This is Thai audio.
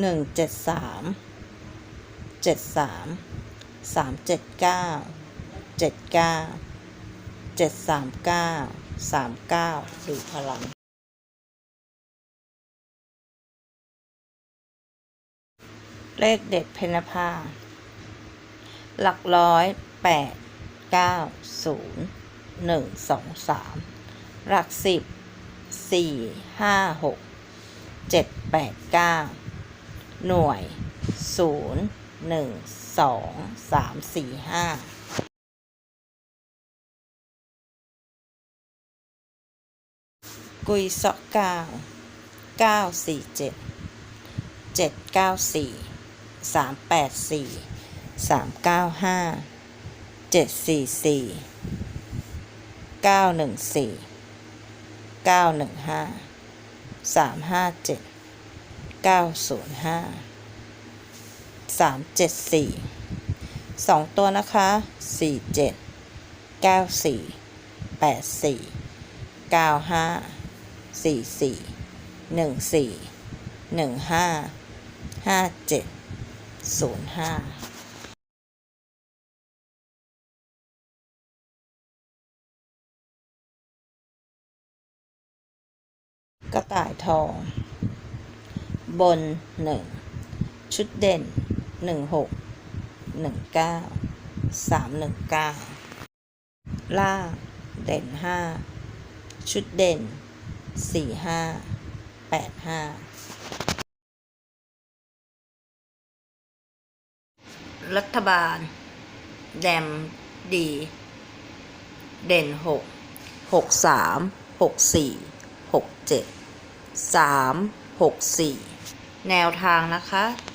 หนึ่งเจ็ดสามเจ็ดสามสามเจ็ดเก้าเจ็ดเก้าเจ็ดสามเก้าสามเก้าดูพลังเลขเด็ดเพนภา หลักร้อยแปดเก้าศูนย์หนึ่งสองสามหลักสิบสี่ห้าหกเจ็ดแปดเก้า หน่วยศูนย์หนึ่งสองสามสี่ห้ากุยเสาะเก้าเก้าสี่เจ็ดเจ็ดเก้าสี่สามแปดสี่สามเก้าห้าเจ็ดสี่สี่เก้าหนึ่งสี่เก้าหนึ่งห้าสามห้าเจ็ด ก้าศูนย์ห้าสามเจ็ดสี่สองตัวนะคะสี่เจ็ดเก้าสี่แปดสี่เก้าห้าสี่สี่หนึ่งสี่หนึ่งห้าห้าเจ็ดศูนย์ห้ากระต่ายทอง บน 1 ชุดเด่น 16 19 319 ล่างเด่น 5 ชุดเด่น 45 85 รัฐบาล แดมดี เด่น 6 63 64 67 3 6 4 แนวทางนะคะ